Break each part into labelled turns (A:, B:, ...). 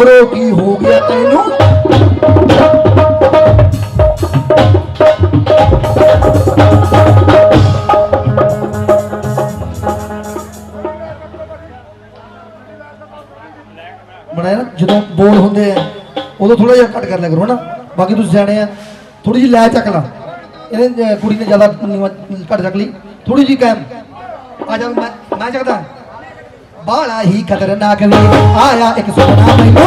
A: ਨਖਰੋ ਕੀ ਹੋ ਗਿਆ ਤੈਨੂੰ? ਬਣਾਇਆ ਜਦੋਂ ਬੋਲ ਹੁੰਦੇ ਆ, ਉਦੋਂ ਥੋੜਾ ਜਿਹਾ ਘੱਟ ਕਰ ਲਿਆ ਕਰੋ, ਹਨਾ? ਬਾਕੀ ਤੁਸੀਂ ਜਾਣੇ ਆ ਥੋੜੀ ਜਿਹੀ ਲੈ ਚੱਕ ਲਾ। ਇਹਨੇ ਕੁੜੀ ਨੇ ਜ਼ਿਆਦਾ ਘੱਟ ਚੱਕ ਲਈ। ਥੋੜੀ ਜਿਹੀ ਕਾਇਮ। ਆ ਜਾ, ਮੈਂ ਮੈਂ ਚੱਕਦਾ। ਬਾਲਾ ਹੀ ਖਤਰਨਾਕ ਵੇ ਆਇਆ ਇੱਕ ਸੁਪਨਾ ਮੈਨੂੰ।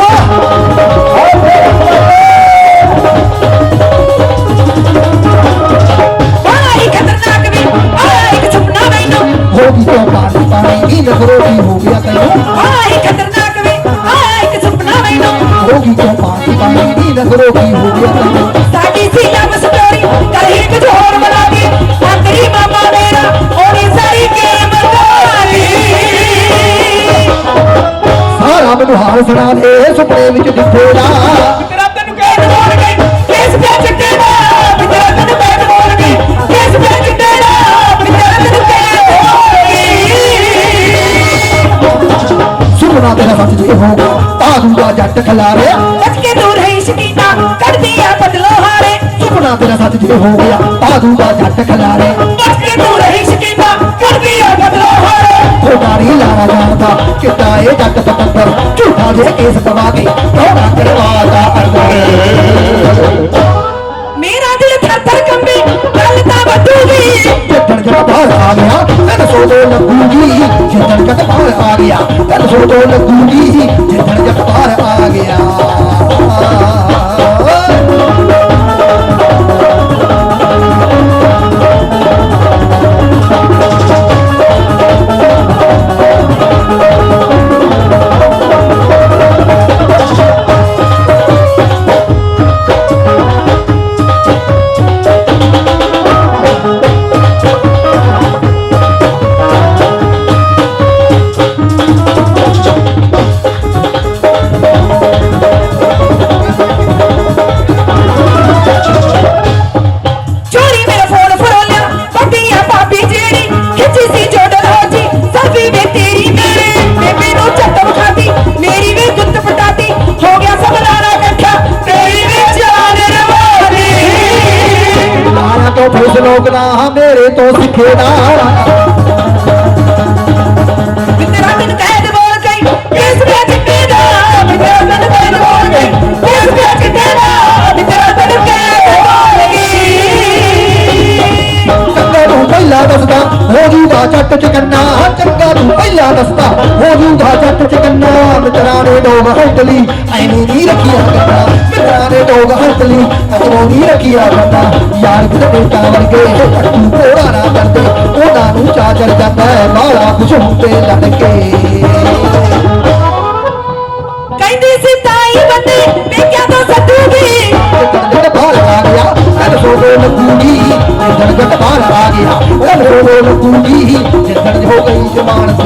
B: ਹੀ
A: ਗਈ ਤੋਂ ਪਾਣੀ ਹੋ ਗਿਆ ਤੈਨੂੰ।
B: ਬੜਾ ਹੀ ਖਤਰਨਾਕ ਵੀ ਆਇਆ ਇੱਕ ਸੁਪਨਾ ਮੈਨੂੰ।
A: ਹੋ ਗਈ ਤੋਂ ਪਾਣੀ ਪਾਣੀ ਇਹ ਨਖਰੋ ਕੀ ਹੋ ਗਿਆ ਤੈਨੂੰ।
B: ਸਾਡੀ ਸੀ ਲਵ ਸਟੋਰੀ ਕਹੀ ਕੁਝ ਹੋਰ ਬਣਾ ਕੇ ਆਖਰੀ ਮਾਮਾ ਮੇਰਾ ਸਾਰਾ
A: ਮੈਨੂੰ ਹਾਲ ਸੁਣਾ ਦੇ ਸੁਪਨੇ ਵਿੱਚ ਜਿੱਥੇ ਦਾ
B: ਤੇਰਾ ਤੈਨੂੰ ਕਹਿ ਬੋਲ ਗਈ। ਕਿਸ ਪਿਆ ਚਿੱਟੇ ਦਾ ਤੇਰਾ ਤੈਨੂੰ ਕਹਿ ਬੋਲ ਗਈ। ਕਿਸ ਪਿਆ ਚਿੱਟੇ ਦਾ ਤੇਰਾ ਤੈਨੂੰ ਕਹਿ ਬੋਲ ਗਈ।
A: ਸੁਪਨਾ ਤੇਰਾ ਸੱਚ ਜੇ ਹੋਗਾ ਆਦੂ ਦਾ ਜੱਟ ਖਲਾਰੇ
B: ਬਚ ਕੇ ਦੂਰ ਹੈ ਸ਼ਕੀਨਾ ਕੱਢਦੀ ਆ ਬਦਲੋ ਹਾਰੇ।
A: ਸੁਪਨਾ ਤੇਰਾ ਸੱਚ ਜੇ ਹੋ ਗਿਆ ਆਦੂ ਦਾ ਜੱਟ ਖਲਾਰੇ
B: ਬਚ ਕੇ ਦੂਰ ਹੈ ਸ਼ਕੀਨਾ ਕੱਢਦੀ ਆ ਬਦਲੋ ਹਾਰੇ।
A: ਖੋਦਾਰੀ ਲਾਣਾ ਜਾਣਦਾ। ਕਿੱਦਾਂ ਇਹ ਜੱਟ ਪਤੰਦਰ ਝੂਠਾ ਦੇ ਕੇਸ ਦਵਾ ਕੇ ਕੋੜਾ ਕਰਵਾਦਾ ਅੰਦਰ
B: ਮੇਰਾ ਦਿਲ ਥਰ ਥਰ ਕੰਬੇ ਗੱਲ ਤਾਂ ਵਧੂਗੀ
A: ਜਿੱਦਣ ਜਦ ਬਾਹਰ ਆ ਗਿਆ ਤੈਨੂੰ ਸੋਦੋ ਲੱਗੂਗੀ ਜਿੱਦਣ ਜਦ ਬਾਹਰ ਆ ਗਿਆ ਤੈਨੂੰ ਸੋਦੋ ਲੱਗੂਗੀ ਜਿੱਦਣ ਜਦ ਬਾਹਰ
B: ਮੇਰੇ
A: ਤੋਂ ਸਿੱਖੇ ਨਾ
B: ਤੇਰਾ ਦਿਨ ਕੈਦ ਬੋਲ ਗਈ ਕਿਸ ਵੇ ਚਿੱਟੇ ਦਾ ਤੇਰਾ ਦਿਨ ਕੈਦ ਬੋਲ ਗਈ ਕਿਸ ਵੇ ਚਿੱਟੇ ਦਾ ਤੇਰਾ ਦਿਨ ਕੈਦ ਬੋਲ ਗਈ
A: ਚੰਗਾ ਤੂੰ ਪਹਿਲਾਂ ਦੱਸਦਾ ਹੋ ਜੂਗਾ ਜੱਟ ਚ ਕੰਨਾ ਚੰਗਾ ਤੂੰ ਪਹਿਲਾਂ ਦੱਸਦਾ ਹੋ ਜੂਗਾ ਜੱਟ ਚ ਕੰਨਾ ਮਿੱਤਰਾਂ ਨੇ ਡੋਗ ਹਟਲੀ ਐਵੇਂ ਨਹੀਂ ਰੱਖਿਆ ਕਰਨਾ ਯਾਰ ਕਿਤੇ ਬੇਟਾ ਵਰਗੇ ਕੋੜਾ ਨਾ ਕਰਦੇ। ਉਹਨਾਂ ਨੂੰ ਚਾ ਚੜ ਜਾਂਦਾ ਹੈ ਬਾਲਾ ਕੁਛ ਹੁੰਦੇ ਲੜ ਕੇ।
B: ਕਹਿੰਦੀ ਸੀ ਤਾਈ ਬੰਦੇ ਪੇਕਿਆਂ ਤੋਂ ਸੱਦੂਗੀ
A: ਜੱਟ ਬਾਹਰ ਆ ਗਿਆ ਸੋਦੋ ਲੱਗੂਗੀ ਜਿੱਦਣ ਜੱਟ ਬਾਹਰ ਆ ਗਿਆ ਉਹ ਸੋਦੋ ਲੱਗੂਗੀ ਜਿੱਦਣ ਹੋ ਗਈ ਜ਼ਮਾਨਤ।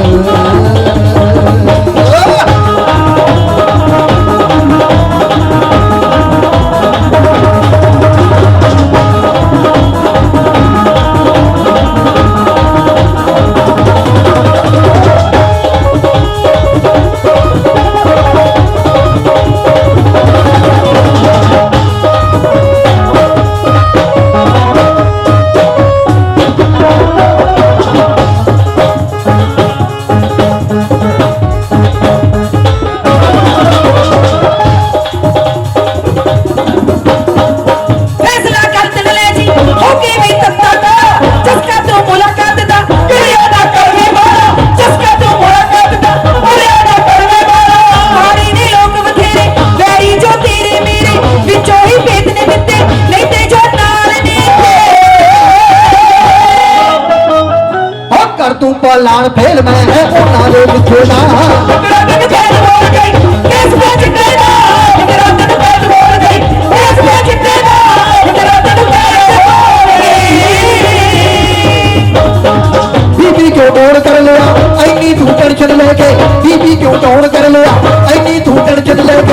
A: ਟੈਨਸ਼ਨ ਲੈ ਕੇ ਬੀਬੀ ਕਿਉਂ ਟੋੜ ਕਰ ਲਿਆ? ਐਨੀ ਤੂੰ ਟੈਨਸ਼ਨ ਲੈ ਕੇ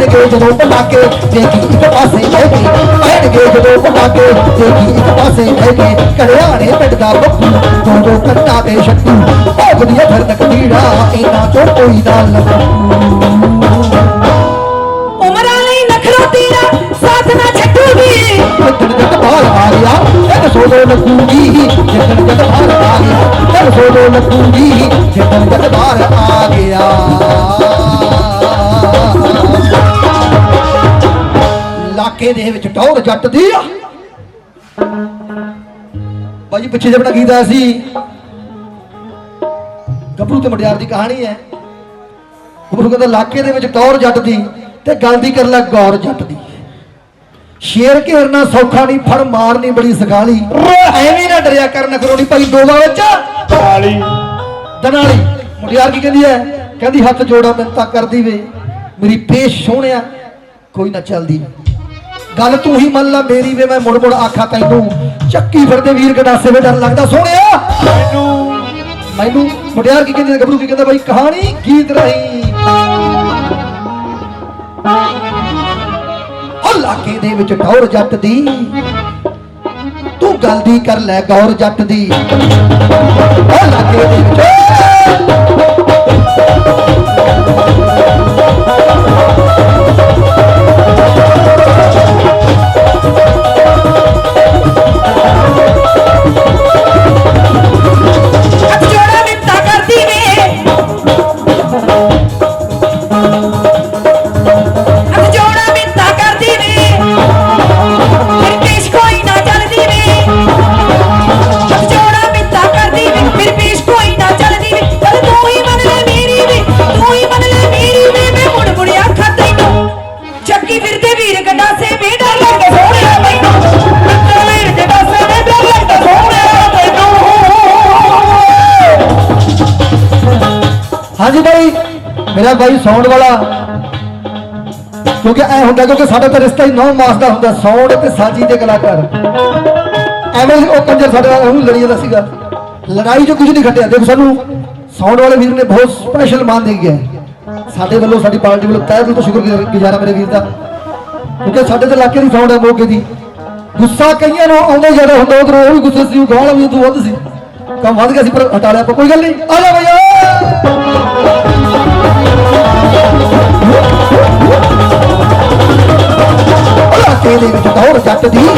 A: ਪੈਣਗੇ ਜਦੋਂ ਪਟਾਕੇ ਦੇਖੀ ਇੱਕ ਪਾਸੇ ਹੈਗੀ ਪੈਣਗੇ ਜਦੋਂ ਪਟਾਕੇ ਦੇਖੀ ਇੱਕ ਪਾਸੇ ਹੈਗੀ ਕੜਿਆਣੇ ਪਿੰਡ ਦਾ ਬੱਪੂ ਦੋ ਦੋ ਕੱਟਾ ਤੇ ਸ਼ੱਕੂ ਭੋਗਦੀ ਹੈ ਫਰਨਕ ਕੀੜਾ ਇਹਨਾਂ ਤੋਂ ਕੋਈ ਨਾ ਲੱਗੂ ਉਮਰਾਂ
B: ਲਈ ਨਖਰਾ ਤੇਰਾ ਸਾਥ ਨਾ ਛੱਡੂਗੀ
A: ਜਿੱਦਣ ਜਦ ਬਾਹਰ ਆ ਗਿਆ ਤੈਨੂੰ ਸੋਲੋ ਲੱਗੂਗੀ ਜਿੱਦਣ ਜਦ ਬਾਹਰ ਆ ਗਿਆ ਤੈਨੂੰ ਸੋਲੋ ਲੱਗੂਗੀ ਜਿੱਦਣ ਜਦ ਬਾਹਰ ਆ ਗਿਆ ਲਾਕੇ ਦੇ ਵਿੱਚ ਟੌਰ ਜੱਟ ਦੀ ਆ ਬਾਜੀ ਪਿੱਛੇ ਜਿਹੜਾ ਗੀਤ ਆਇਆ ਸੀ। ਗੱਭਰੂ ਤੇ ਮਟਿਆਰ ਦੀ ਕਹਾਣੀ ਹੈ। ਗੱਭਰੂ ਕਹਿੰਦਾ ਲਾਕੇ ਦੇ ਵਿੱਚ ਟੌਰ ਜੱਟ ਦੀ ਤੇ ਦੀ ਕਰ ਲੈ ਗੌਰ ਜੱਟ ਦੀ ਸ਼ੇਰ ਘੇਰਨਾ ਸੌਖਾ ਨਹੀਂ ਫੜ ਮਾਰਨੀ ਬੜੀ ਸਗਾਲੀ। ਐਵੇਂ ਨਾ ਡਰਿਆ ਕਰਨ ਕਰੋਣੀ ਭਾਈ ਦੋਵਾ ਵਿੱਚ।
C: ਕਾਲੀ
A: ਦਨਾਲੀ। ਮੁਟਿਆਰ ਕੀ ਕਹਿੰਦੀ ਹੈ? ਕਹਿੰਦੀ ਹੱਥ ਜੋੜਾ ਮਿੰਤਾ ਕਰਦੀ ਵੇ। ਮੇਰੀ ਪੇਸ਼ ਸੋਹਣਿਆ ਕੋਈ ਨਾ ਚੱਲਦੀ। ਗੱਲ ਤੂੰ ਹੀ ਮੰਨ ਲੈ ਮੇਰੀ ਵੇ ਮੈਂ ਮੁੜ ਮੁੜ ਆਖਾਂ ਤੈਨੂੰ ਚੱਕੀ ਫਿਰਦੇ ਵੀਰ ਗਡਾਸੇ ਵੇ ਡਰ ਲੱਗਦਾ ਸੋਹਣਿਆ?
C: ਮੈਨੂੰ
A: ਮੈਨੂੰ ਮੁਟਿਆਰ ਕੀ ਕਹਿੰਦੀ ਗੱਭਰੂ ਕੀ ਕਹਿੰਦਾ ਬਾਈ ਕਹਾਣੀ ਗੀਤ ਰਹੀ। ਉਹ ਲਾਕੇ ਦੇ ਵਿੱਚ ਟੌਰ ਜੱਟ ਦੀ ਤੂੰ ਗੱਲ ਦੀ ਕਰ ਲੈ ਗੌਰ ਜੱਟ ਦੀ। ਉਹ ਲਾਕੇ ਦੇ ਵਿੱਚ
B: ਮੇਰਾ
A: ਬਾਈ ਸਾਊਂਡ ਵਾਲਾ। ਕਿਉਂਕਿ ਐ ਹੁੰਦਾ, ਕਿਉਂਕਿ ਸਾਡਾ ਤਾਂ ਰਿਸ਼ਤਾ ਹੀ 9 ਮਾਸ ਦਾ ਹੁੰਦਾ ਸਾਊਂਡ ਤੇ ਸਾਜੀ ਦੇ ਕਲਾਕਾਰ। ਐਵੇਂ ਉਹ ਕੰਜਰ ਸਾਡੇ ਨਾਲ ਉਹਨੂੰ ਲੜੀ ਜਾਂਦਾ ਸੀਗਾ। ਲੜਾਈ 'ਚ ਕੁਝ ਨਹੀਂ ਖੱਟਿਆ ਦੇਖੋ ਸਾਨੂੰ ਸਾਊਂਡ ਵਾਲੇ ਵੀਰ ਨੇ ਬਹੁਤ ਸਪੈਸ਼ਲ ਮਾਨ ਦੇ ਗਿਆ ਸਾਡੇ ਵੱਲੋਂ ਸਾਡੀ ਪਾਰਟੀ ਵੱਲੋਂ ਤਹਿ ਦਿਲ ਤੋਂ ਸ਼ੁਕਰ ਗੁਜ਼ਾਰਾ ਮੇਰੇ ਵੀਰ ਦਾ। ਕਿਉਂਕਿ ਸਾਡੇ ਤੇ ਇਲਾਕੇ ਦੀ ਸਾਊਂਡ ਹੈ ਮੋਗੇ ਦੀ। ਗੁੱਸਾ ਕਈਆਂ ਨੂੰ ਆਉਂਦਾ ਜ਼ਿਆਦਾ ਹੁੰਦਾ, ਉਧਰ ਉਹ ਵੀ ਗੁੱਸੇ ਸੀ ਗਾਲ ਵੀ ਤੂੰ ਵੱਧ ਸੀ। ਕੰਮ ਵੱਧ ਗਿਆ ਸੀ, ਪਰ ਹਟਾ ਲਿਆ ਆਪਾਂ, ਕੋਈ ਗੱਲ ਨਹੀਂ। ਆ ਜਾ ਭਈਆ ਦੇ ਵਿੱਚ ਦੌੜ ਜੱਟ ਦੀ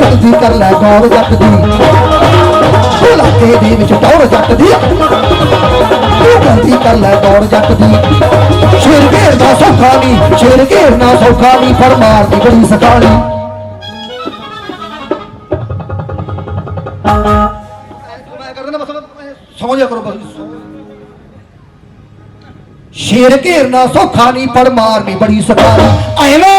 A: ਕਰਦੀ ਕਰ ਲੈ ਗੌਰ ਜੱਟ ਦੀ ਇਲਾਕੇ ਦੇ ਵਿੱਚ ਦੌੜ ਜੱਟ ਦੀ ਕਰਦੀ ਕਰ ਲੈ ਗੌਰ ਜੱਟ ਦੀ ਸ਼ੇਰ ਘੇਰਨਾ ਸੌਖਾ ਨਹੀਂ ਸ਼ੇਰ ਘੇਰਨਾ ਸੌਖਾ ਨਹੀਂ ਪਰ ਮਾਰਦੀ ਬੜੀ ਕਰ ਬਸ। ਬਸ ਸ਼ੇਰ ਘੇਰਨਾ ਸੌਖਾ ਨਹੀਂ ਪਰ ਮਾਰਨੀ ਬੜੀ ਸਕਾਲੀ ਐਵੇਂ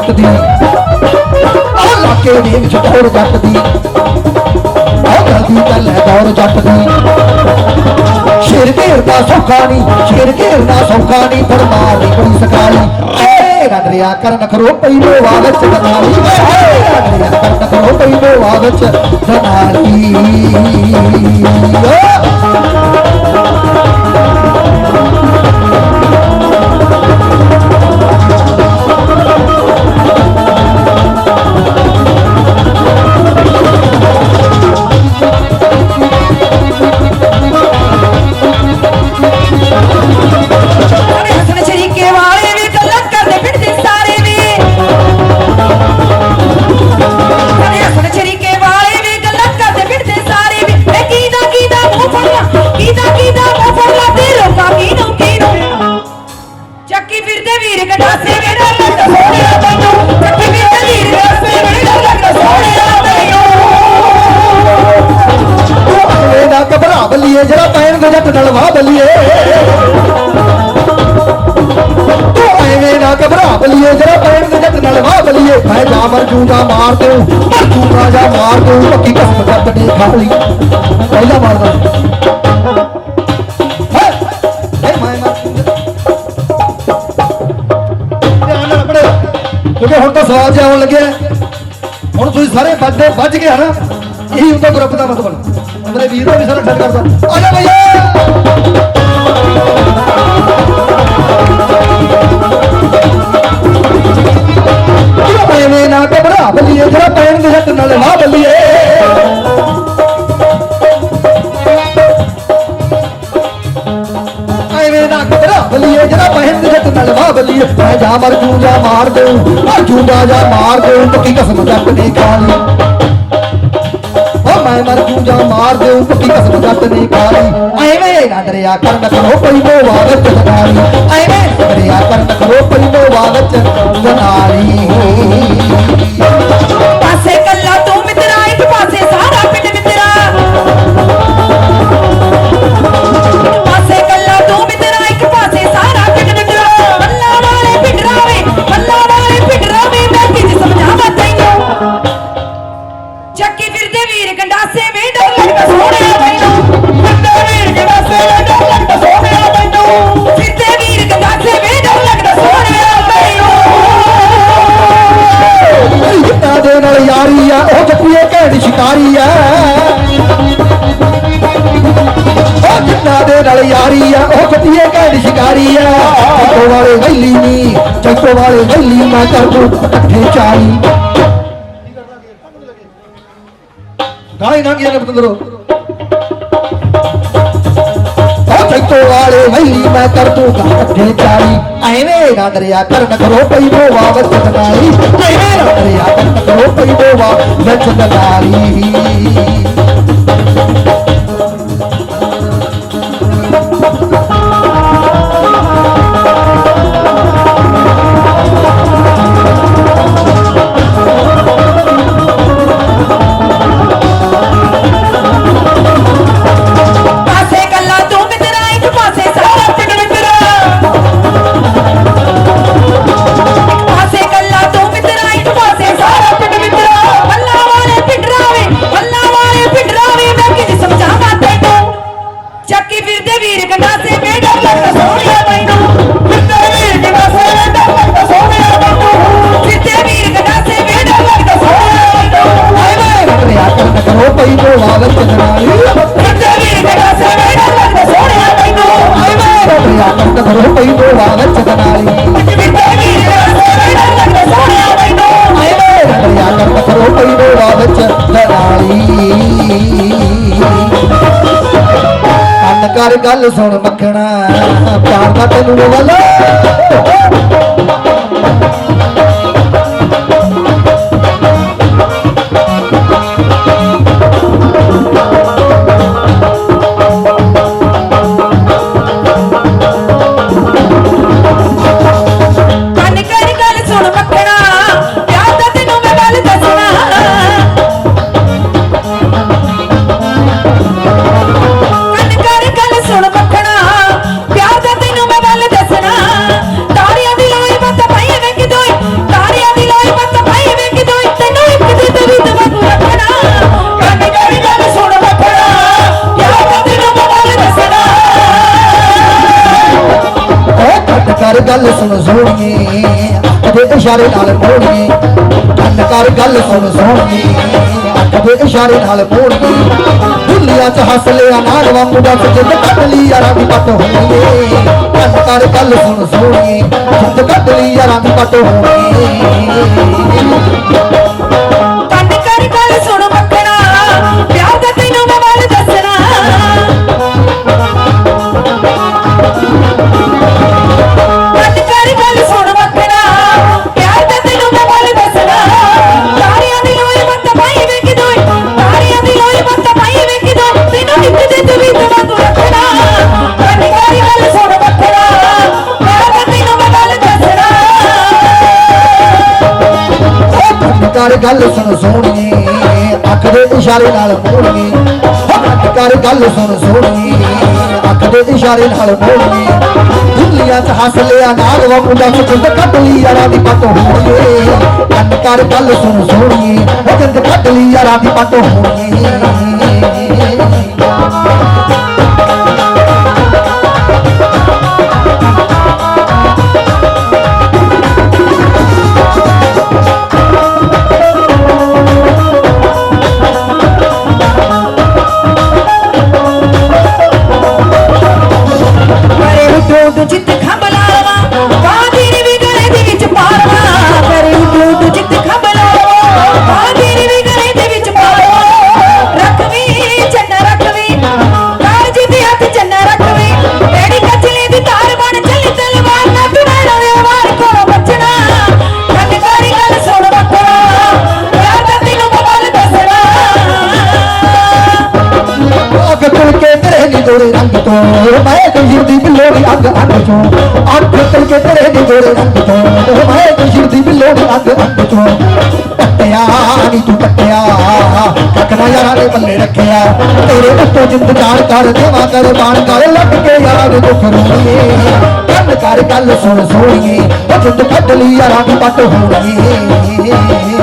A: ਜੱਟ ਦੀ ਉਹ ਇਲਾਕੇ ਦੇ ਵਿੱਚ ਜੱਟ ਦੀ ਉਹ ਗਲਤੀ ਕਰ ਲੈ ਦੌੜ ਜੱਟ ਦੀ ਸ਼ੇਰ ਘੇਰਦਾ ਸੌਖਾ ਨਹੀਂ, ਸ਼ੇਰ ਘੇਰਦਾ ਸੌਖਾ ਨਹੀਂ ਪਰ ਮਾਰਨੀ ਬੜੀ ਸਕਾਲੀ ਏ ਰੰਡਰਿਆ ਕਰਨ ਖਰੋ ਪਈ ਨੋ ਵਾਗਤ ਚ ਏ ਰੰਡਰਿਆ ਕਰਨ ਖਰੋ ਪਈ ਨੋ ਵਾਗਤ ਚ ਓ ਮਾਰ ਦੋ। ਤੂੰ ਰਾਜਾ ਮਾਰ ਦੋ। ਪੱਕੀ ਕੰਮ ਕਰ ਤੇ ਖਾ ਲਈ। ਪਹਿਲਾ ਮਾਰਦਾ ਕਿਉਂਕਿ ਹੁਣ ਤਾਂ ਸਵਾਲ ਜਿਹਾ ਆਉਣ ਲੱਗਿਆ। ਹੁਣ ਤੁਸੀਂ ਸਾਰੇ ਵੱਜਦੇ ਵੱਜ ਗਏ ਹਨਾ। ਇਹੀ ਹੁੰਦਾ ਗਰੁੱਪ ਦਾ ਮਤਲਬ। ਮੇਰੇ ਵੀਰ ਦਾ ਵੀ ਸਾਰਾ ਠੱਡ ਕਰਦਾ। ਆ ਜਾ ਭਈਆ! ਐਵੇਂ ਨਾ ਘਬਰਾ ਬੱਲੀਏ ਜਿਹੜਾ ਪੈਣ ਦੇ ਹੱਥ ਨਾਲ ਲਾ ਬੱਲੀਏ ਐਵੇਂ ਨਾ ਘਬਰਾ ਬੱਲੀਏ ਜਿਹੜਾ ਪੈਣ ਦੇ ਹੱਥ ਨਾਲ ਲਾ ਬੱਲੀਏ ਮੈਂ ਜਾ ਮਰ ਜੂ ਜਾ ਮਾਰ ਦਊ ਆ ਜੂਦਾ ਜਾ ਮਾਰ ਦਊ, ਪੱਕੀ ਕਸਮ ਜੱਟ ਨਹੀਂ। ਖਾਲੀ ਮੈਂ ਮਰ ਜੂ ਜਾ ਮਾਰ ਦਊ ਪੱਕੀ ਕਸਮ ਜੱਟ ਨਹੀਂ ਖਾਲੀ ਐਵੇਂ ਨਾ ਡਰਿਆ ਕਰਨ ਕਰੋ ਕੋਈ ਮੋਵਾ ਵਿੱਚ ਜਨਾਲੀ ਐਵੇਂ ਡਰਿਆ ਕਰਨ ਕਰੋ ਕੋਈ ਮੋਵਾ ਵਿੱਚ ਜਨਾਲੀ
B: ਵੈਲੀ ਮੈਂ
A: ਕਰ ਦੂੰ ਇਕੱਠੇ ਚਾਰੀ ਗਾਈ ਨਾ ਕੀ ਪਤੰਦਰੋ ਉਹ ਚੱਕੋ ਵਾਲੇ ਵੈਲੀ ਮੈਂ ਕਰ ਦੂੰ ਇਕੱਠੇ ਚਾਰੀ ਐਵੇਂ ਨਾ ਦਰਿਆ ਕਰਨ ਕਰੋ ਪਈ ਬੋਵਾ ਵਿੱਚ ਜਨਾਲੀ ਐਵੇਂ ਨਾ ਦਰਿਆ ਗੱਲ ਸੁਣ ਮੱਖਣਾ। ਪਿਆਰ ਦਾ ਤੈਨੂੰ ਵੱਲ।
B: ਗੱਲ ਸੁਣ
A: ਸੋਹਣੀਏ ਅੱਖ ਇਸ਼ਾਰੇ ਨਾਲ ਮੋੜੀਏ ਕੰਨ ਕਰ ਗੱਲ ਸੁਣ ਸੋਹਣੀਏ ਅੱਖ ਇਸ਼ਾਰੇ ਨਾਲ ਮੋੜੀਏ ਦੁਨੀਆ ਚ ਹੱਸ ਲਿਆ ਨਾਲ ਵਾਂਗੂ ਦਾ ਜਿੱਦ ਕੱਢ ਲਈ ਯਾਰਾਂ ਦੀ ਪੱਟ ਹੋਣੀਏ ਕੰਨ ਕਰ ਗੱਲ ਸੁਣ ਸੋਹਣੀਏ ਜਿੱਦ ਕੱਢ ਲਈ ਯਾਰਾਂ ਦੀ ਪੱਟ ਹੋਣੀਏ
B: ਗੱਲ ਸੁਣ
A: ਸੋਹਣੀਏ ਅੱਖ ਦੇ ਇਸ਼ਾਰੇ ਨਾਲ ਮੋੜੀਏ ਓ ਕਰ ਗੱਲ ਸੁਣ ਸੋਹਣੀਏ ਅੱਖ ਦੇ ਇਸ਼ਾਰੇ ਨਾਲ ਮੋੜੀਏ ਦੁਨੀਆ ਚ ਹੱਸ ਲਿਆ ਨਾਲ ਵਾਂਗੂ ਦਾ ਜਿੱਦ ਕੱਢ ਲਈ ਯਾਰਾਂ ਦੀ ਪੱਟ ਹੋਣੀਏ ਕੰਨ ਕਰ ਗੱਲ ਸੁਣ ਸੋਹਣੀਏ ਓ ਜਿੱਦ ਕੱਢ ਲਈ ਯਾਰਾਂ ਦੀ ਪੱਟ ਹੋਣੀਏ ও চিন্তা খাম ਕਸ਼ੀਰ ਦੀ ਚੋਂ ਪੱਟਿਆ ਨੀ ਤੂੰ ਪੱਟਿਆ ਕੱਕਣਾ ਯਾਰਾਂ ਦੇ ਬੱਲੇ ਰੱਖਿਆ ਤੇਰੇ ਉੱਤੋਂ ਜਿੰਦ ਜਾਣ ਕਰ ਦੇਵਾ ਕਰ ਬਾਣ ਕਰ। ਲੱਗ ਕੇ ਯਾਰਾਂ ਦੇ ਦੁੱਖ ਰੋਣੀਏ। ਕੰਨ ਕਰ ਗੱਲ ਸੁਣ ਸੋਣੀਏ। ਉਹ ਜਿੰਦ ਕੱਢ ਲਈ ਯਾਰਾਂ ਦੀ ਪੱਟ ਹੋਣੀਏ।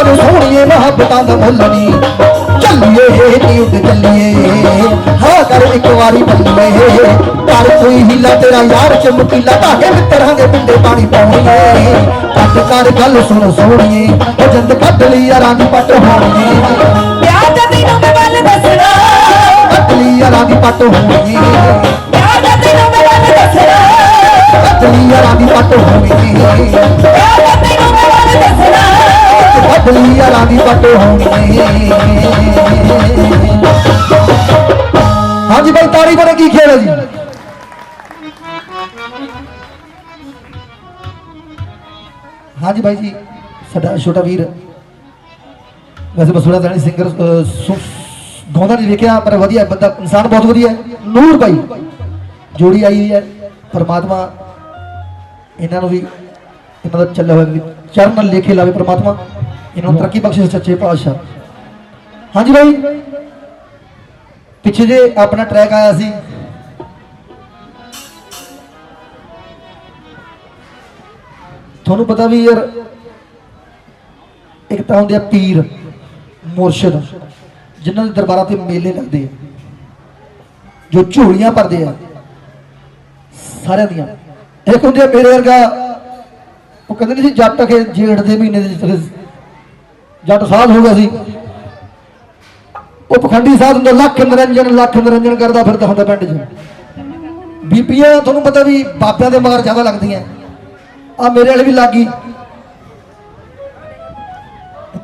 A: ਬਾਦੋ ਸੋਹਣੀਏ ਮੁਹੱਬਤਾਂ ਦਾ ਭੁੱਲਣੀ ਚੱਲੀਏ ਨੀ ਉੱਡ ਚੱਲੀਏ। ਹਾਂ ਕਰ ਇੱਕ ਵਾਰੀ ਬੱਲੀਏ ਕਰ ਕੋਈ ਹੀਲਾ ਤੇਰਾ ਯਾਰ ਚਮਕੀਲਾ। ਧਾਗੇ ਮਿੱਤਰਾਂ ਦੇ ਪਿੰਡੇ ਪਾਣੀ ਪਾਉਣੀਏ। ਕੱਟ ਕਰ ਗੱਲ ਸੁਣ ਸੋਹਣੀਏ। ਉਹ ਜਿੰਦ ਕੱਢ ਲਈ ਯਾਰਾਂ ਦੀ ਪੱਟ ਹੋਣੀਏ।
B: ਪਿਆਰ ਦਾ ਤੈਨੂੰ ਮੈਂ ਵੱਲ ਦੱਸਣਾ।
A: ਕੱਢ ਲਈ ਯਾਰਾਂ ਦੀ ਪੱਟ ਹੋਣੀਏ।
B: ਪਿਆਰ ਦਾ ਤੈਨੂੰ ਮੈਂ ਵੱਲ ਦੱਸਣਾ।
A: ਕੱਢ ਲਈ ਯਾਰਾਂ ਦੀ ਪੱਟ ਹੋਣੀਏ। ਬਦਲੀ ਯਾਰਾਂ ਦੀ ਪੱਟ ਹੋਣੀ। ਹਾਂਜੀ ਭਾਈ ਤਾੜੀ ਬਣੇ ਕੀ ਖੇਡ ਹੈ ਜੀ? ਹਾਂਜੀ ਭਾਈ ਜੀ, ਸਾਡਾ ਛੋਟਾ ਵੀਰ। ਵੈਸੇ ਬਸੂੜਾ ਦਾਣੀ ਸਿੰਗਰ ਗਾਉਂਦਾ ਨਹੀਂ ਵੇਖਿਆ, ਪਰ ਵਧੀਆ, ਬੰਦਾ, ਇਨਸਾਨ ਬਹੁਤ ਵਧੀਆ ਨੂਰ ਭਾਈ ਜੋੜੀ ਆਈ ਹੋਈ ਹੈ, ਪਰਮਾਤਮਾ ਇਹਨਾਂ ਨੂੰ ਵੀ, ਇਹਨਾਂ ਦਾ ਚੱਲਿਆ ਹੋਇਆ ਚਰਨ ਨਾਲ ਲੇਖੇ ਲਾਵੇ ਪ੍ਰਮਾਤਮਾ। ਇਹਨਾਂ ਨੂੰ ਤਰੱਕੀ ਬਖਸ਼ੇ ਸੱਚੇ ਪਾਤਸ਼ਾਹ। ਹਾਂਜੀ ਭਾਈ ਪਿੱਛੇ ਜੇ ਆਪਣਾ ਟਰੈਕ ਆਇਆ ਸੀ। ਤੁਹਾਨੂੰ ਪਤਾ ਵੀ ਯਾਰ, ਇੱਕ ਤਾਂ ਹੁੰਦੇ ਆ ਪੀਰ, ਮੁਰਸ਼ਿਦ, ਜਿਨ੍ਹਾਂ ਦੇ ਦਰਬਾਰਾਂ ਤੇ ਮੇਲੇ ਲੱਗਦੇ ਆ। ਜੋ ਝੋਲੀਆਂ ਭਰਦੇ ਆ। ਸਾਰਿਆਂ ਦੀਆਂ। ਇੱਕ ਹੁੰਦੇ ਆ ਮੇਰੇ ਵਰਗਾ, ਉਹ ਕਹਿੰਦੇ ਨਹੀਂ ਸੀ ਜੱਟ ਕੇ ਜੇੜ ਦੇ ਮਹੀਨੇ ਦੇ ਜੱਟ ਸਾਧ ਹੋ ਗਿਆ ਸੀ। ਉਹ ਪਖੰਡੀ ਸਾਧ ਹੁੰਦਾ ਲੱਖ ਨਿਰੰਜਨ ਲੱਖ ਨਿਰੰਜਨ ਕਰਦਾ ਫਿਰਦਾ ਹੁੰਦਾ ਪਿੰਡ 'ਚ। ਬੀਬੀਆਂ ਤੁਹਾਨੂੰ ਪਤਾ ਵੀ ਬਾਬਿਆਂ ਦੇ ਮਗਰ ਜ਼ਿਆਦਾ ਲੱਗਦੀਆਂ। ਆ ਮੇਰੇ ਵਾਲੇ ਵੀ ਲੱਗੀ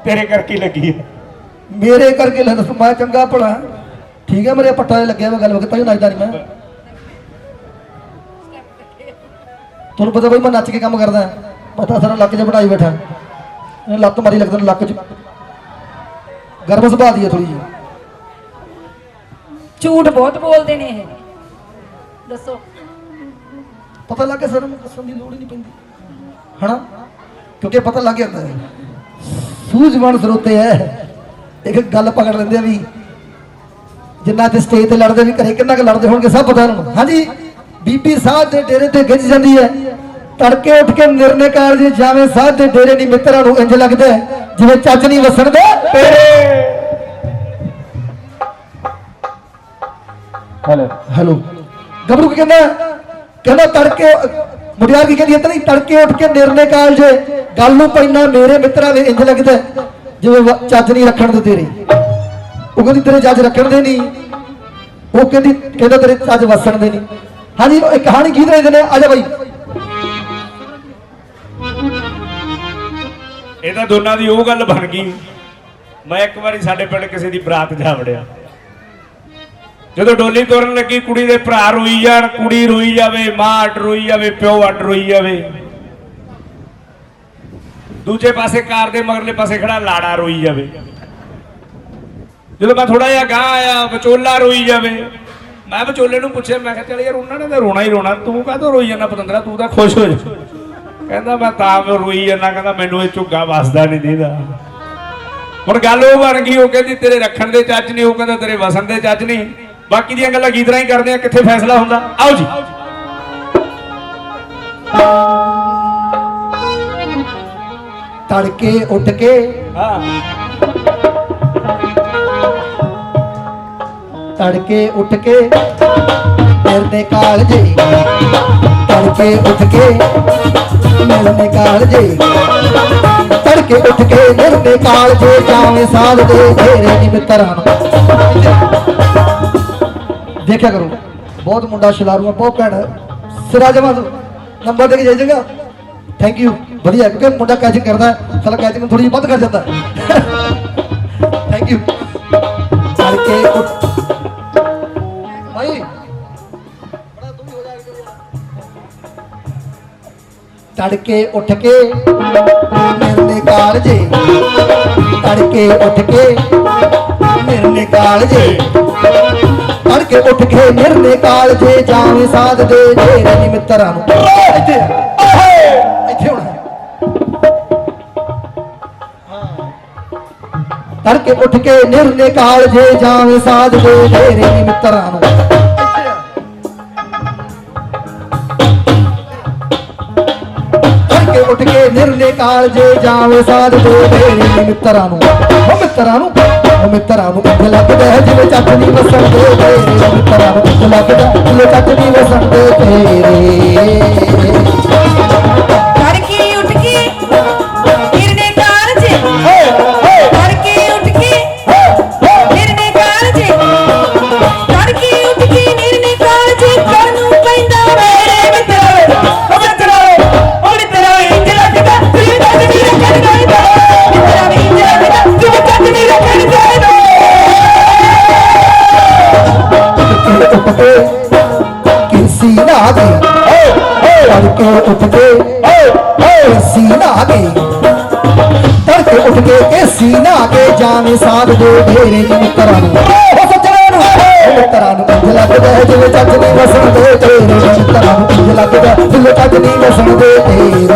C: ਤੇਰੇ ਕਰਕੇ ਲੱਗੀ
A: ਮੇਰੇ ਕਰਕੇ ਲੈ ਦੱਸ ਮੈਂ ਚੰਗਾ ਭਲਾ। ਠੀਕ ਹੈ ਮੇਰੇ ਪੱਟਾ ਲੱਗਿਆ ਮੈਂ ਗੱਲ ਵਕਤ ਤਾਂ ਨੱਚਦਾ ਨਹੀਂ ਮੈਂ। ਤੁਹਾਨੂੰ ਪਤਾ ਬਈ ਮੈਂ ਨੱਚ ਕੇ ਕੰਮ ਕਰਦਾ। ਪਤਾ ਸਾਰਾ ਲੱਕ 'ਚ ਬਣਾਈ ਬੈਠਾ। ਇਹ ਲੱਤ ਮਾਰੀ ਲੱਗਦਾ ਲੱਕ 'ਚ। ਗਰਮ ਸੁਭਾਅ ਦੀ ਹੈ ਥੋੜੀ ਜਿਹੀ।
B: ਝੂਠ ਬਹੁਤ ਬੋਲਦੇ ਨੇ ਇਹ। ਦੱਸੋ।
A: ਪਤਾ ਲੱਗ ਗਿਆ ਸਰ ਨੂੰ ਦੱਸਣ ਦੀ ਲੋੜ ਹੀ ਨਹੀਂ ਪੈਂਦੀ। ਹਨਾ? ਕਿਉਂਕਿ ਪਤਾ ਲੱਗ ਜਾਂਦਾ ਹੈ। ਸੂਝਵਾਨ ਸਰੋਤੇ ਹੈ ਇੱਕ ਗੱਲ ਪਕੜ ਲੈਂਦੇ ਆ ਵੀ ਜਿੰਨਾ ਤੇ ਸਟੇਜ ਤੇ ਲੜਦੇ ਵੀ ਘਰੇ ਕਿੰਨਾ ਕੁ ਲੜਦੇ ਹੋਣਗੇ ਸਭ ਪਤਾ ਨੂੰ। ਹਾਂਜੀ? ਬੀਬੀ ਸਾਧ ਦੇ ਡੇਰੇ ਤੇ ਗਿੱਜ ਜਾਂਦੀ ਹੈ ਤੜਕੇ ਉੱਠ ਕੇ ਨਿਰਣੇ ਕਾਲਜ ਜਾਵੇਂ ਸਾਧ ਦੇ ਡੇਰੇ ਨਹੀਂ ਮਿੱਤਰਾਂ ਨੂੰ ਇੰਜ ਲੱਗਦਾ ਜਿਵੇਂ ਚੱਜ ਨਹੀਂ ਵਸਣ ਦੇ
C: ਤੇਰੇ ਹਲੋ।
A: ਹੈਲੋ। ਗੱਭਰੂ ਕੀ ਕਹਿੰਦਾ? ਕਹਿੰਦਾ ਤੜਕੇ ਮੁੰਡਿਆਰ ਕੀ ਕਹਿੰਦੀ ਇਤਨਾ ਤੜਕੇ ਉੱਠ ਕੇ ਨਿਰਣੇ ਕਾਲਜ ਗੱਲ ਨੂੰ ਪੈਣਾ ਮੇਰੇ ਮਿੱਤਰਾਂ ਦੇ ਇੰਜ ਲੱਗਦਾ ਜਿਵੇਂ ਚੱਜ ਨਹੀਂ ਰੱਖਣ ਦੇ ਤੇਰੇ। ਉਹ ਕਹਿੰਦੀ ਤੇਰੇ ਚੱਜ ਰੱਖਣ ਦੇ ਨਹੀਂ। ਉਹ ਕਹਿੰਦੀ ਕਹਿੰਦਾ ਤੇਰੇ ਚੱਜ ਵਸਣ ਦੇ ਨਹੀਂ। ਹਾਂਜੀ ਇਹ ਕਹਾਣੀ ਕੀ ਦੇ ਨੇ ਆ ਜਾ ਬਾਈ।
C: ਇਹ ਤਾਂ ਦੋਨਾਂ ਦੀ ਉਹ ਗੱਲ ਬਣ ਗਈ। ਮੈਂ ਇੱਕ ਵਾਰੀ ਸਾਡੇ ਪਿੰਡ ਕਿਸੇ ਦੀ ਬਰਾਤ ਜਾ ਵੜਿਆ। ਜਦੋਂ ਡੋਲੀ ਤੋਰਨ ਲੱਗੀ, ਕੁੜੀ ਦੇ ਭਰਾ ਰੋਈ ਜਾਣ, ਕੁੜੀ ਰੋਈ ਜਾਵੇ, ਮਾਂ ਅੱਡ ਰੋਈ ਜਾਵੇ, ਪਿਓ ਅੱਡ ਰੋਈ ਜਾਵੇ। ਦੂਜੇ ਪਾਸੇ ਕਾਰ ਦੇ ਮਗਰਲੇ ਪਾਸੇ ਖੜਾ ਲਾੜਾ ਰੋਈ ਜਾਵੇ। ਜਦੋਂ ਮੈਂ ਥੋੜਾ ਜਿਹਾ ਗਾਂ ਆਇਆ, ਵਿਚੋਲਾ ਰੋਈ ਜਾਵੇ। ਮੈਂ ਵਿਚੋਲੇ ਨੂੰ ਪੁੱਛਿਆ, ਮੈਂ ਕਿਹਾ, ਚੱਲ ਯਾਰ ਉਹਨਾਂ ਨੇ ਤਾਂ ਰੋਣਾ ਹੀ ਰੋਣਾ, ਤੂੰ ਕਾਹਤੋਂ ਰੋਈ ਜਾਂਦਾ, ਪਤੰਦਰਾ, ਤੂੰ ਤਾਂ ਖੁਸ਼ ਹੋ ਜਾ। ਕਹਿੰਦਾ ਮੈਂ ਤਾਂ ਰੋਈ ਜਾਂਦਾ ਕਹਿੰਦਾ ਮੈਨੂੰ ਇਹ ਝੁੱਗਾ ਵਸਦਾ ਨਹੀਂ ਦੀਦਾ। ਹੁਣ ਗੱਲ ਉਹ ਬਣ ਗਈ ਉਹ ਕਹਿੰਦੀ ਤੇਰੇ ਰੱਖਣ ਦੇ ਚੱਜ ਨਹੀਂ ਉਹ ਕਹਿੰਦਾ ਤੇਰੇ ਵਸਣ ਦੇ ਚੱਜ ਨਹੀਂ ਬਾਕੀ ਦੀਆਂ ਗੱਲਾਂ ਗੀਤਰਾਂ ਹੀ ਕਰਦੇ ਆ ਕਿੱਥੇ ਫੈਸਲਾ ਹੁੰਦਾ? ਆਓ ਜੀ।
A: ਤੜਕੇ ਉੱਠ ਕੇ
C: ਹਾਂ।
A: ਤੜਕੇ ਉੱਠ ਕੇ ਮਿਲਦੇ ਕਾਲਜੇ ਤੜਕੇ ਉੱਠ ਕੇ ਮਿਲਦੇ ਕਾਲਜੇ। ਤੜਕੇ ਉੱਠ ਕੇ ਮਿਲਦੇ ਕਾਲਜੇ ਜਾਵੇਂ ਸਾਧ ਦੇ ਤੇਰੇ ਨੀ ਮਿੱਤਰਾਂ ਦੇਖਿਆ ਕਰੋ, ਬਹੁਤ ਮੁੰਡਾ ਸ਼ਲਾਰੂ ਆ ਬਹੁਤ ਭੈਣ ਸਿਰਾ ਜਮਾ ਨੰਬਰ ਦੇ ਕੇ ਜਾਈਏਗਾ ਥੈਂਕ ਯੂ ਵਧੀਆ, ਕਿਉਂਕਿ ਮੁੰਡਾ ਕੈਚਿੰਗ ਕਰਦਾ ਹੈ, ਸਾਲਾ ਨੂੰ ਥੋੜੀ ਜਿਹੀ ਵੱਧ ਕਰ ਜਾਂਦਾ ਥੈਂਕ ਯੂ ਤੜਕੇ ਉੱਠ ਤੜਕੇ ਉੱਠ ਕੇ ਮਿਲਨੇ ਕਾਲਜੇ, ਤੜਕੇ ਉੱਠ ਕੇ ਮਿਲਨੇ ਕਾਲਜੇ। ਤੜਕੇ ਉੱਠ ਕੇ ਮਿਲਨੇ ਕਾਲਜੇ ਜਾਵੇਂ ਸਾਧ ਦੇ ਤੇਰੇ ਨੀ ਮਿੱਤਰਾਂ ਨੂੰ। ਇੱਥੇ ਇੱਥੇ ਹੋਣਾ ਤੜਕੇ ਉੱਠ ਕੇ ਨਿਰਨੇ ਕਾਲਜੇ ਜਾਵੇਂ ਸਾਧ ਦੇ ਤੇਰੇ ਨੀ ਮਿੱਤਰਾਂ ਨੂੰ। ਤੜਕੇ ਉੱਠ ਕਾਲਜੇ ਜਾਵੇਂ ਸਾਧ ਦੇ ਮਿੱਤਰਾਂ ਨੂੰ। ਉਹ ਮਿੱਤਰਾਂ ਨੂੰ, ਉਹ ਮਿੱਤਰਾਂ ਨੂੰ ਇੱਥੇ ਲੱਗਦਾ ਹੈ ਜਿਵੇਂ ਚਟਨੀ ਵਸਣ ਦੇ ਮਿੱਤਰਾਂ ਨੂੰ ਇੱਥੇ ਲੱਗਦਾ ਜਿਵੇਂ ਚਟਨੀ ਵਸਣ ਦੇ ਤੇਰੇ। ਜਾਵੇਂ ਸਾਧ ਦੇ ਢੇਰੇ ਨੀ ਮਿੱਤਰਾਂ ਨੂੰ। ਉਹ ਸੱਜਣਾ ਨੂੰ ਉਹ ਮਿੱਤਰਾਂ ਨੂੰ ਇੰਜ ਲੱਗਦਾ ਜਿਵੇਂ ਚੱਜ ਨਹੀਂ ਵਸਣ ਦੇ ਤੇਰੇ। ਨੀ ਮਿੱਤਰਾਂ ਨੂੰ ਇੰਜ ਲੱਗਦਾ ਜਿਵੇਂ ਚੱਜ ਨਹੀਂ ਵਸਣ ਦੇ ਤੇਰੇ।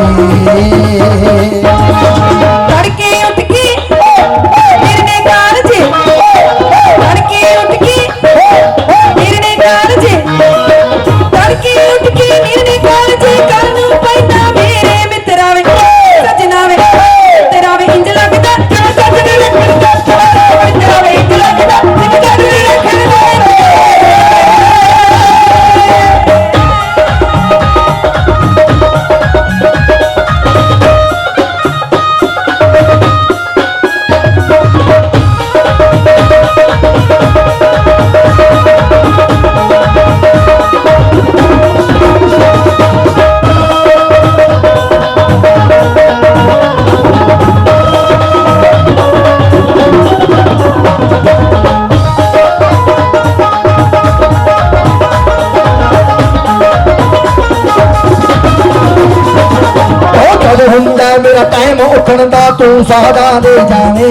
A: ਤੂੰ ਸਾਦਾ ਦੇ ਜਾਵੇਂ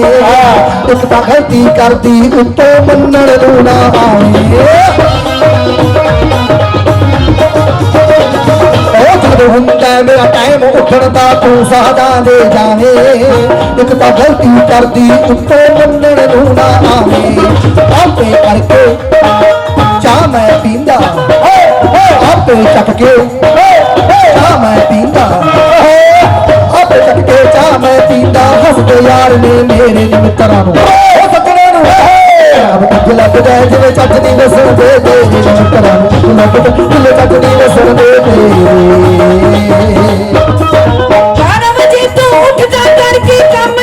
A: ਇੱਕ ਤਾਂ ਗਲਤੀ ਕਰਦੀ ਉੱਤੋਂ ਮੰਨਣ ਨੂੰ ਨਾ ਆਵੇਂ। ਕਦ ਹੁੰਦਾ ਮੇਰਾ ਟਾਈਮ ਉੱਠਣ ਦਾ ਤੂੰ ਸਾਦਾ ਦੇ ਜਾਵੇਂ ਇੱਕ ਤਾਂ ਗਲਤੀ ਕਰਦੀ ਉੱਤੋਂ ਮੰਨਣ ਨੂੰ ਨਾ ਆਵੇਂ। ਆਪੇ ਕਰਕੇ ਚਾਹ ਮੈਂ ਪੀਂਦਾ। ਆਪੇ ਚੱਕ ਕੇ ਚਾਹ ਮੈਂ ਪੀਂਦਾ। ਆਪੇ ਚੱਕ ਕੇ ਮੈਂ ਪੀਂਦਾ, ਹੱਸਦੇ ਯਾਰ ਨੇ ਮੇਰੇ ਮਿੱਤਰਾਂ ਨੂੰ। ਉਹ ਸੱਜਣਾ ਨੂੰ ਆਪ ਕੁਝ ਲੱਗਦਾ ਜਿਵੇਂ ਚੱਜ ਨਹੀਂ ਵਸਣ ਦੇ ਦੇ ਮਿੱਤਰਾਂ ਨੂੰ। ਕੁਝ ਜਿਵੇਂ ਚੱਜ ਨਹੀਂ ਵਸਣ ਦੇ ਦੇ
B: ਬਾਰਾਂ ਵਜੇ ਤੂੰ ਉੱਠਦਾ ਕਰਕੇ ਕੰਮ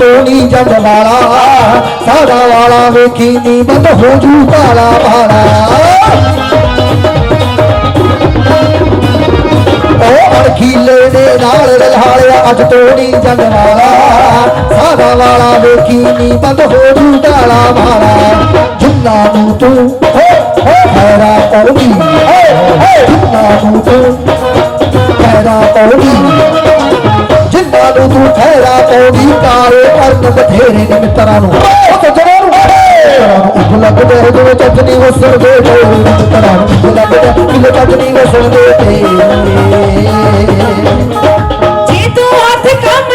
A: ਅੱਜ ਤੋਂ ਨਹੀਂ ਵਾਲਾ ਸਾਦਾ ਵਾਲਾ ਵੇਖੀ ਨੀ ਬੰਦ ਹੋ ਜੂ ਕਾਲਾ ਵਾਲਾ ਉਹ ਅਣਖੀਲੇ ਦੇ ਨਾਲ ਰਲਾਲਿਆ ਅੱਜ ਤੋਂ ਜੰਡ ਜੰਗ ਵਾਲਾ ਸਾਦਾ ਵਾਲਾ ਵੇਖੀ ਨੀ ਬੰਦ ਹੋ ਜੂ ਕਾਲਾ ਵਾਲਾ ਜਿੰਨਾ ਨੂੰ ਤੂੰ, ਹੋ ਹੋ ਹੈਰਾ ਪੌੜੀ ਜਿੰਨਾ ਨੂੰ ਤੂੰ ਹੈਰਾ ਪੌੜੀ ਨੂੰ ਤੂੰ ਠਹਿਰਾ ਪੌੜੀ ਕਾਲੇ ਕਰਨ ਬਥੇਰੇ ਨੇ। ਮਿੱਤਰਾਂ ਨੂੰ ਉਹ ਸੱਜਣਾ ਨੂੰ ਉਹ ਲੱਗਦਾ ਹੈ ਜਿਵੇਂ ਚੱਜਣੀ ਵਸਣਦੇ। ਤੇ ਮਿੱਤਰਾਂ ਨੂੰ ਉਹ ਲੱਗਦਾ। ਹੈ ਜਿਵੇਂ ਚੱਜਣੀ ਵਸਣਦੇ। ਤੇ
B: ਜੇ ਤੂੰ ਹੱਥ ਕੰਮ